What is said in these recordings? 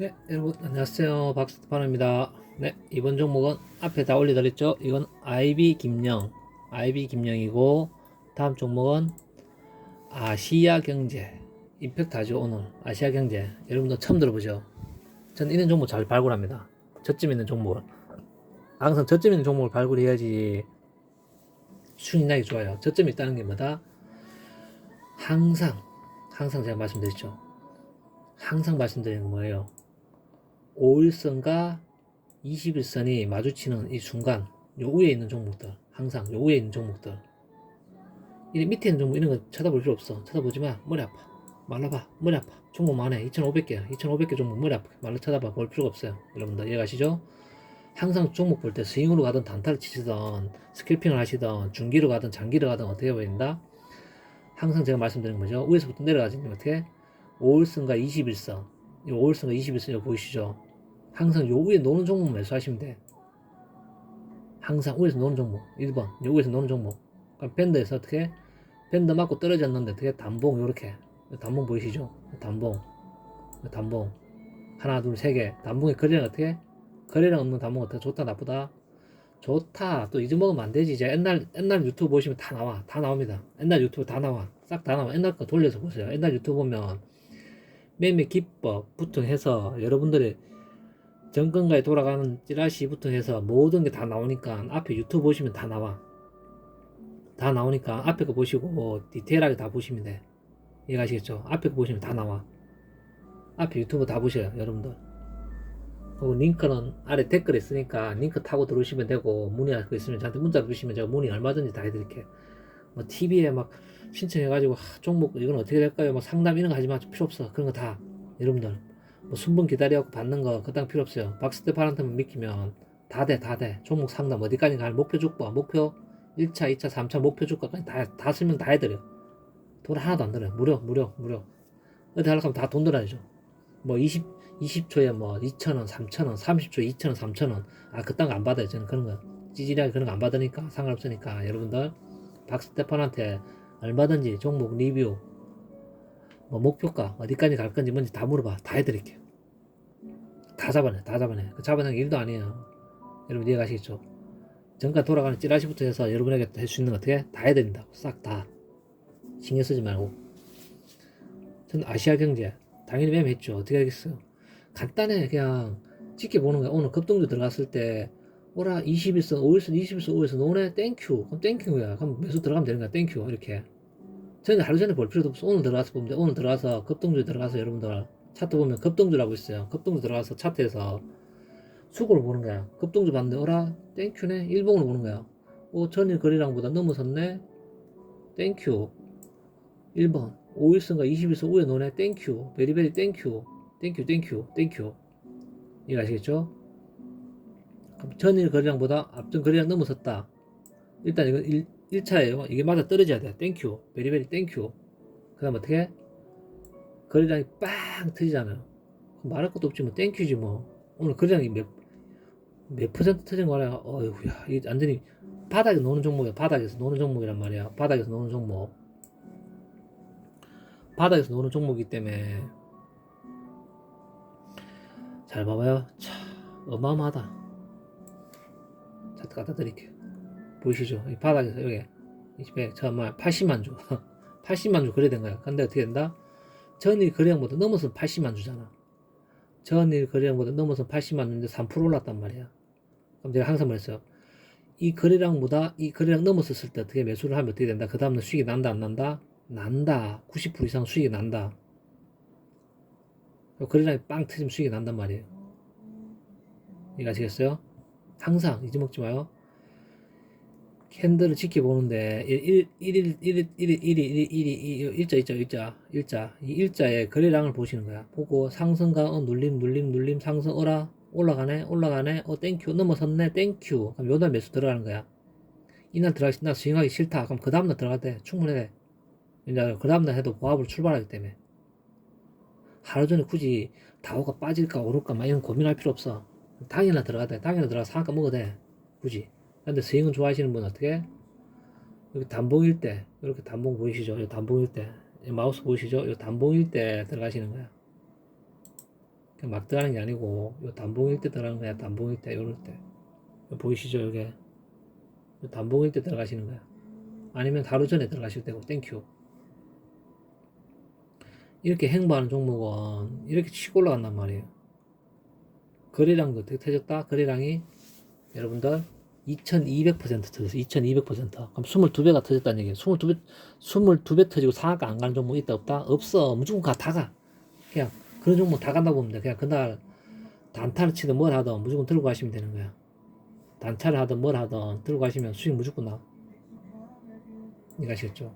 네, 여러분 안녕하세요. 박스파입니다. 네, 이번 종목은 앞에 다 올려드렸죠. 이건 IB 김영, IB 김영이고 다음 종목은 아시아 경제. 임팩트하죠 오늘 아시아 경제. 여러분도 처음 들어보죠. 저는 이런 종목 잘 발굴합니다. 저점 있는 종목을 항상 저점 있는 종목을 발굴해야지 순위 나기 좋아요. 저점이 있다는 게 뭐다? 항상 항상 제가 말씀드렸죠. 항상 말씀드리는 건 뭐예요? 5일선과 21선이 마주치는 이 순간 요 위에 있는 종목들 항상 요 위에 있는 종목들. 이 밑에 있는 종목 이런 거 쳐다볼 필요 없어. 쳐다보지 마. 머리 아파. 말라봐. 머리 아파. 종목 많아. 2500개야 2500개 종목 머리 아파 말로 쳐다봐. 볼 필요가 없어요. 여러분들 이해가시죠? 항상 종목 볼 때 스윙으로 가든 단타를 치시던 스킬핑을 하시던 중기로 가든 장기로 가든 어떻게 보인다? 항상 제가 말씀드리는 거죠. 위에서부터 내려가지. 어떻게? 5일선과 21선. 이 5일선과 21선 이거 보이시죠? 항상 요 위에 노는 종목 매수하시면 돼. 항상 위에서 노는 종목. 1번. 요 위에서 노는 종목. 그럼 밴드에서 어떻게 밴드 맞고 떨어졌는데 어떻게 단봉 요렇게. 단봉 보이시죠? 단봉. 단봉. 하나 둘 세 개. 단봉의 거래량 어떻게 거래량 없는 단봉 어떻게 좋다 나쁘다? 좋다. 또 잊어먹으면 안 되지 이제. 옛날 옛날 유튜브 보시면 다 나와. 다 나옵니다. 옛날 유튜브 다 나와. 싹 다 나와. 옛날 거 돌려서 보세요. 옛날 유튜브 보면 매매 기법 부터 해서 여러분들의 정권가에 돌아가는 찌라시부터 해서 모든 게 다 나오니까 앞에 유튜브 보시면 다 나와. 다 나오니까 앞에 거 보시고 디테일하게 다 보시면 돼. 이해가시겠죠? 앞에 거 보시면 다 나와. 앞에 유튜브 다 보셔요, 여러분들. 그리고 링크는 아래 댓글에 있으니까 링크 타고 들어오시면 되고 문의할 거 있으면 저한테 문자 주시면 제가 문의 얼마든지 다 해드릴게요. 뭐 TV에 막 신청해가지고 하, 종목 이건 어떻게 될까요? 뭐 상담 이런 거 하지 마 필요 없어 그런 거 다 여러분들 뭐 순번 기다려갖고 받는 거 그땅 필요 없어요. 박스테판한테만 믿기면 다 돼 다 돼. 종목 상담 어디까지 갈 목표 주고 목표 1차 2차 3차 목표 주가까지 다, 다 설명 다 해드려. 돈 하나도 안 들어요. 무료 무료 무료. 어디 하려고 하면 다 돈 들어야죠. 뭐 20, 20초에 뭐 2,000원 3,000원 30초에 2,000원 3,000원. 아 그딴 거 안 받아요. 저는 그런 거. 찌질하게 그런 거 안 받으니까 상관없으니까 여러분들 박스테판한테 얼마든지 종목 리뷰 뭐 목표가 어디까지 갈 건지 뭔지 다 물어봐. 다 해드릴게요 다 잡아내 다 잡아내. 그 잡아내는 게 일도 아니에요. 여러분 이해가시겠죠? 정가 돌아가는 찌라시부터 해서 여러분에게 할 수 있는 거 어떻게? 다 해드린다고 싹 다. 신경 쓰지 말고. 저는 아시아 경제 당연히 매매했죠. 어떻게 하겠어요? 간단해. 그냥 지켜보는 거야. 오늘 급등주 들어갔을 때 오라 21선 5일선 21선 5일선 노네. 땡큐 그럼 땡큐야. 그럼 매수 들어가면 되는 거야. 땡큐 이렇게. 저는 하루 전에 볼 필요도 없어. 오늘 들어가서 보면 돼. 오늘 들어가서 급등주 들어가서 여러분들 차트 보면 급등주라고 있어요 급등주 들어가서 차트에서 수고를 보는 거야 급등주 봤는데 오라 땡큐네 일봉을 보는 거야 오 전일 거래량보다 넘어섰네 땡큐 1번 5일선과 21선 우에 노네 땡큐 베리베리 땡큐 땡큐 땡큐 땡큐 이해 가시겠죠? 그럼 전일 거래량보다 앞전 거래량 넘어섰다. 일단 이건 1, 1차예요. 이게 맞아 떨어져야 돼. 땡큐. 베리베리 땡큐. 그 다음 어떻게? 거래량이 빵 터지잖아요. 말할 것도 없지 뭐 땡큐지 뭐. 오늘 거래량이 몇, 몇 퍼센트 터진 거야? 어휴야. 이게 완전히 바닥에 노는 종목이야. 바닥에서 노는 종목이란 말이야. 바닥에서 노는 종목. 바닥에서 노는 종목이기 때문에 잘 봐봐요. 차, 어마어마하다. 차트 갖다 드릴게요. 보이시죠? 이 바닥에서 여기 이 집에 정말 80만 주, 80만 주 거래된 거야. 근데 어떻게 된다? 전일 거래량보다 넘어서 80만 주잖아. 전일 거래량보다 넘어서 80만 주인데 3% 올랐단 말이야. 그럼 제가 항상 말했어요. 이 거래량보다 이 거래량 넘었었을 때 어떻게 매수를 하면 어떻게 된다? 그 다음날 수익이 난다 안 난다? 난다. 90% 이상 수익이 난다. 거래량이 빵 터지면 수익이 난단 말이에요. 이해 가시겠어요? 항상 잊어먹지 마요. 캔들을 지켜보는데 1, 1, 1, 1, 1, 1, 1, 1, 1, 일자 있죠 일자 일자 이 일자의 거래량을 보시는 거야 보고 상승가 어 눌림 눌림 눌림 상승 어라 올라가네 올라가네 어 땡큐 넘어섰네 땡큐 그럼 요날 매수 들어가는 거야 이날 들어가시 나 스윙하기 싫다 그럼 그 다음날 들어갈 때 충분해 이제 그 다음날 해도 고압으로 출발하기 때문에 하루 전에 굳이 다오가 빠질까 오를까 막 이런 고민할 필요 없어 당일날 들어가야 돼 당일날 들어가서 상가 먹어도 돼 굳이 근데 스윙은 좋아하시는 분 어떻게? 여기 단봉일 때, 이렇게 단봉 보이시죠? 이 단봉일 때, 이 마우스 보이시죠? 이 단봉일 때 들어가시는 거야. 막 들어가는 게 아니고 요 단봉일 때 들어가는 거야 단봉일 때 요럴 때요 보이시죠 요 단봉일 때 들어가시는 거야 아니면 하루 전에 들어가셔도 되고 땡큐 이렇게 행보하는 종목은 이렇게 치고 올라간단 말이에요 거래량도 어떻게 터졌다 거래량이 여러분들 2200% 터졌어. 2200% 그럼 22배가 터졌다는 얘기예요 22배 22배 터지고 상한가 안 가는 종목 있다 없다? 없어. 무조건 가 다 가. 그냥 그런 종목 다 간다고 돼 그냥 그날 단타를 치든 뭘 하든 무조건 들고 가시면 되는 거야. 단타를 하든 뭘 하든 들고 가시면 수익 무조건 나. 이거 아시겠죠?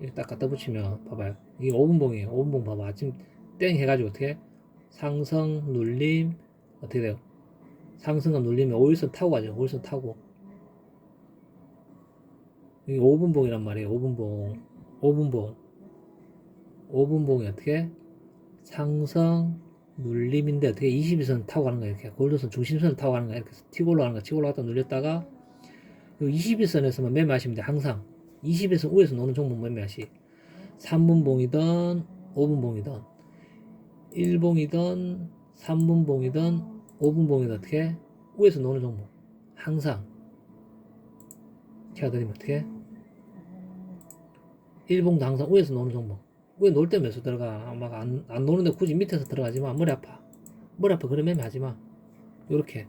이렇게 딱 갖다 붙이면 봐봐요. 이게 5분봉이에요. 5분봉 봐봐. 아침 땡 해가지고 어떻게? 상승 눌림 어떻게 돼요 상승과 눌리면 5일선 타고 가죠. 5일선 타고. 이게 5분봉이란 말이에요. 5분봉. 5분봉. 5분봉이 어떻게? 상승 눌림인데 어떻게 22선 타고 가는 거야 이렇게. 골드선 중심선을 타고 가는 거야 이렇게 튀고 올라가는 거야 튀고 올라갔다 눌렸다가 21선에서만 매매하시면 돼 항상. 21선 위에서 노는 종목 매매하시. 3분봉이든 5분봉이든 1봉이든 3분봉이든 5분봉이든 어떻게 위에서 노는 종목. 항상. 제가 드리면 어떻게 1봉도 항상 위에서 노는 종목. 왜놀때 매수 들어가. 막 안 안 노는데 굳이 밑에서 들어가지 마. 머리 아파. 머리 아파. 그러면 매매 하지 마. 요렇게.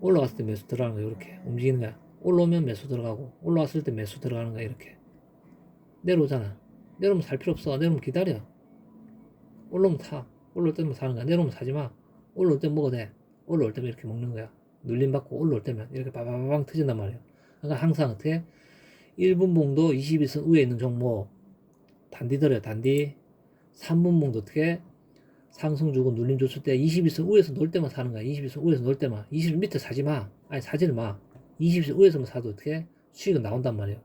올라갔을 때 매수 들어가는 거야. 요렇게. 움직이는 거야. 올라오면 매수 들어가고 올라왔을 때 매수 들어가는 거야. 이렇게. 내려오잖아. 내려오면 살 필요 없어. 내려오면 기다려. 올라오면 사 올라올 때면 사는 거야. 내려오면 사지 마. 올라올 때 먹어도 돼 올라올 때면 이렇게 먹는 거야. 눌림 받고 올라올 때면 이렇게 바바바방 터진단 말이야. 그러니까 항상 어떻게? 1분봉도 21선 위에 있는 종목 단디 들어요 단디. 3분 봉도 어떻게? 상승 주고 눌림 줬을 때 21선 위에서 놀 때만 사는 거야. 21선 위에서 놀 때만. 20선 밑에 사지 마. 아니 사지를 마. 21선 위에서만 사도 어떻게? 수익은 나온단 말이에요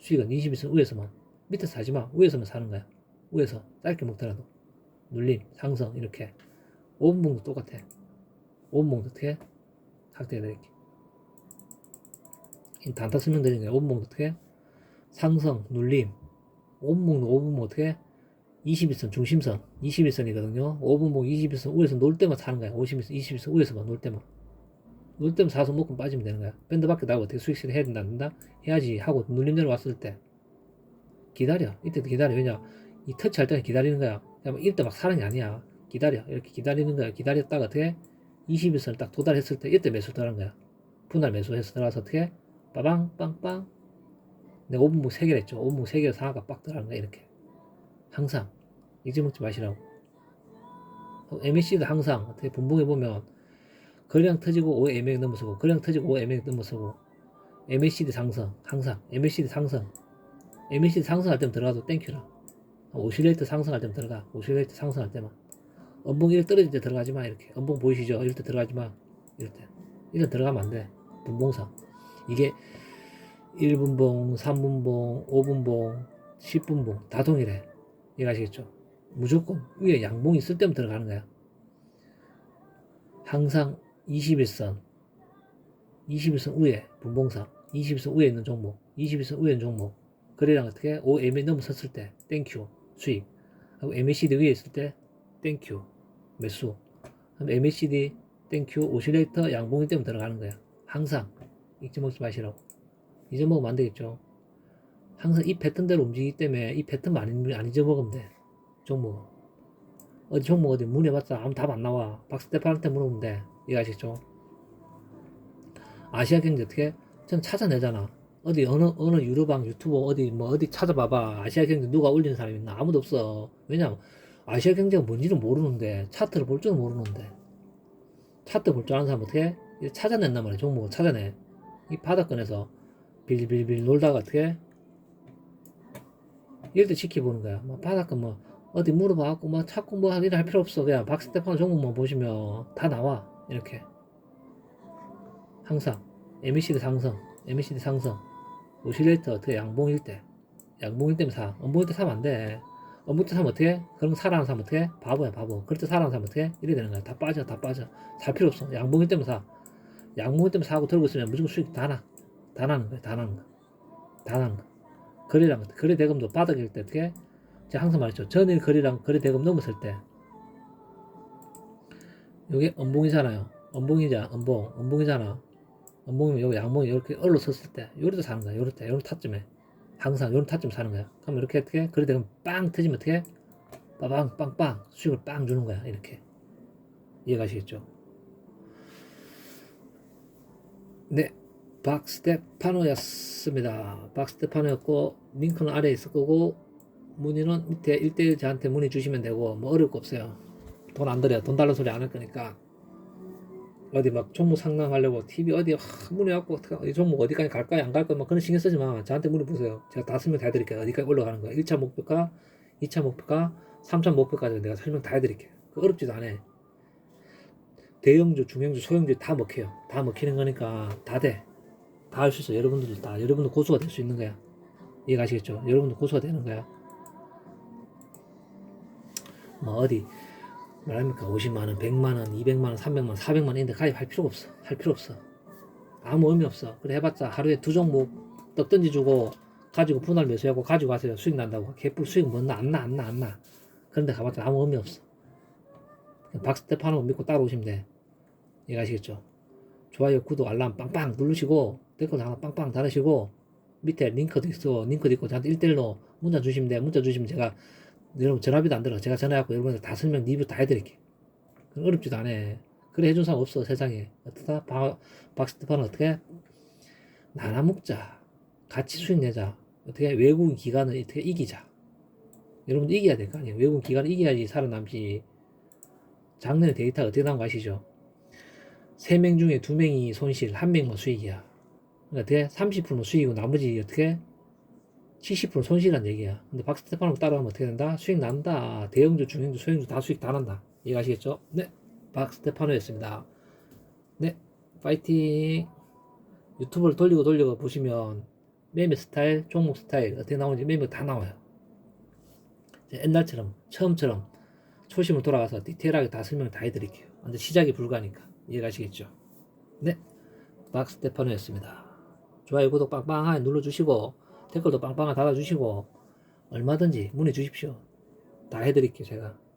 수익은 21선 위에서만. 밑에 사지 마. 위에서만 사는 거야. 위에서 짧게 먹더라도. 눌림 상승 이렇게. 5분 봉도 똑같아 5분봉도 어떻게 확대해드릴게 단타 거야. 5분봉도 어떻게 상승 눌림. 5분봉도 5분봉 어떻게 21선 중심선. 21선이거든요. 5분봉 21선 위에서 놀 때만 사는 거야. 51선 21선 위에서만 놀 때만. 놀 때만 사서 먹고 빠지면 되는 거야. 밴드 밖에 나고 어떻게 수익실 해야 된다? 안 된다 해야지 하고 눌림 내려왔을 때. 기다려. 이때도 기다려. 왜냐? 이 터치할 때는 기다리는 거야. 그냥 이때 막 사는 게 아니야. 기다려. 이렇게 기다리는 거야. 기다렸다가 어떻게 21선을 딱 도달했을 때 이때 매수 들어간 거야. 분할 매수해서 들어가서 어떻게 빠방 빵빵. 내가 5분봉 3개를 했죠. 5분봉 3개를 상하가 빡 들어가는 거야 이렇게. 항상. 잊어먹지 마시라고. MAC도 항상 어떻게 분봉해 보면 거래량 터지고 5에 MAC 넘어서고 거래량 터지고 5에 MAC 넘어서고 MACD 상승 항상. MACD 상승. MACD 상승할 때면 들어가도 땡큐라. 오실레이트 상승할 때면 들어가. 오실레이트 상승할 때만 엄봉 이렇게 떨어질 때 들어가지 마 이렇게. 엄봉 보이시죠? 이럴 때 들어가지 마. 이럴 때. 때 들어가면 안돼. 분봉상 이게 1분봉 3분봉 5분봉 10분봉 다 동일해. 이해가시겠죠? 무조건 위에 양봉이 있을 때면 들어가는 거야. 항상 21선. 21선 위에 분봉상 21선 위에 있는 종목. 21선 위에 있는 종목. 거래량 어떻게 5MA 넘어섰을 때. 땡큐 수익. 하고 MACD 위에 있을 때. 땡큐 매수. 그럼 MACD 땡큐 오실레이터 양봉이 때문에 들어가는 거야. 항상. 잊어먹지 마시라고. 잊어먹으면 안 되겠죠. 항상 이 패턴대로 움직이기 때문에 이 패턴만 안, 안 잊어먹으면 돼. 종목 어디 종목 어디 문해봤자 아무 답 안 나와. 박스테판한테 물어보면 돼. 이거 아시겠죠? 아시아 경제 어떻게? 전 찾아내잖아. 어디 어느 어느 유로방 유튜버 어디 뭐 어디 찾아봐봐. 아시아 경제 누가 올리는 사람 있나? 아무도 없어. 왜냐면 아시아 경제가 뭔지는 모르는데 차트를 볼 줄은 모르는데 차트 볼 줄 아는 사람 어떻게 찾아낸단 말이야 종목을 찾아내. 이 바닥권에서 빌빌빌 놀다가 어떻게 이럴 때 지켜보는 거야. 뭐 바닥권 뭐 어디 물어봐갖고 뭐 찾고 뭐 하기는 할 필요 없어. 그냥 박스테판 종목만 보시면 다 나와 이렇게. 항상. MACD 상승 MACD 상승. 오실레이터 어떻게 양봉일 때. 양봉일 때면 사. 음봉일 때 사면 안돼 때 사면 어떻게 그럼 사라는 사람 어떻게 바보야 바보. 그럴 때 사라는 사람 어떻게 이래 되는 거야. 다 빠져 다 빠져. 살 필요 없어. 양봉일 때면 사. 양봉일 때면 사고 들고 있으면 무조건 수익 다나다 나는 거야 다 나는 거야 다 나는 거야 거래량 거래 대금도 바닥일 때 어떻게 제가 항상 말했죠. 전일 거래량 거래 대금 넘었을 때. 여기 음봉이잖아요. 음봉이자, 음봉, 음봉이잖아. 음봉이면 여기 양봉이 이렇게 얼로 섰을 때, 요렇게 사는 거야. 요럴 때, 요런 타점에. 항상 요런 타점 사는 거야. 그럼 이렇게 어떻게, 그래 되면 빵 터지면 어떻게? 빠방, 빵빵, 수익을 빵 주는 거야. 이렇게. 이해가시겠죠? 네. 박스테파노였습니다. 박스테파노였고, 링크는 아래에 있을 거고, 문의는 밑에 1대1 저한테 문의 주시면 되고, 뭐 어려울 거 없어요. 돈 안 들여요. 돈 달라 소리 안 할 거니까. 어디 막 종목 상담하려고 TV 어디 하, 문의갖고 이 종목 어디까지 갈까요? 안 갈까요? 막 그런 신경 쓰지 마. 저한테 문의 보세요. 제가 다 설명 다 해드릴게요. 어디까지 올라가는 거야. 1차 목표가, 2차 목표가, 3차 목표까지 내가 설명 다 해드릴게요. 그 어렵지도 않아. 대형주, 중형주, 소형주 다 먹혀요. 다 먹히는 거니까 다 돼. 다 할 수 있어. 여러분들 다. 여러분도 고수가 될 수 있는 거야. 이해가시겠죠? 여러분도 고수가 되는 거야. 뭐 어디 말합니까? 50만원, 100만원, 200만원, 300만원, 400만원 인데 가입할 필요가 없어. 할 필요 없어. 아무 의미 없어. 그래 해봤자 하루에 두 종목 떡 던지주고 가지고 분할 매수하고 가지고 가세요. 수익 난다고. 개뿔 수익 뭐 나? 안 나, 안 나, 안 나. 그런데 가봤자 아무 의미 없어. 박스테파노 믿고 따라오시면 돼. 이해가시겠죠? 좋아요, 구독, 알람 빵빵 누르시고 댓글 하나 빵빵 달으시고 밑에 링크도 있어. 링크도 있고 저한테 1대1로 문자 주시면 돼. 문자 주시면 제가 여러분 전화비도 안 들어. 제가 전화해갖고 여러분들 다 설명 리뷰 다 해드릴게. 그건 어렵지도 않아. 그래 해준 사람 없어 세상에. 어떻다? 바, 박스테파는 어떻게? 나눠 먹자. 같이 수익 내자. 어떻게 외국 기관을 어떻게 이기자. 여러분들 이겨야 될 거 아니에요. 외국 기관을 이겨야지 살아남지. 작년에 데이터가 어떻게 나온 거 아시죠? 3명 중에 2명이 손실, 1명만 수익이야. 그러니까 어떻게 30%는 수익이고 나머지 어떻게 70% 손실이란 얘기야. 근데 박스테파노 따라하면 어떻게 된다? 수익 난다. 대형주, 중형주, 소형주 다 수익 다 난다. 이해가시겠죠? 네. 박스테파노였습니다. 네. 파이팅. 유튜브를 돌리고 돌리고 보시면 매매 스타일, 종목 스타일 어떻게 나오는지 매매 다 나와요. 옛날처럼 처음처럼 초심을 돌아가서 디테일하게 다 설명 다 해드릴게요. 근데 시작이 불가니까 이해가시겠죠? 네. 박스테파노였습니다. 좋아요, 구독 빵빵하게 눌러주시고 댓글도 빵빵하게 달아주시고 얼마든지 문의 주십시오. 다 해드릴게요 제가.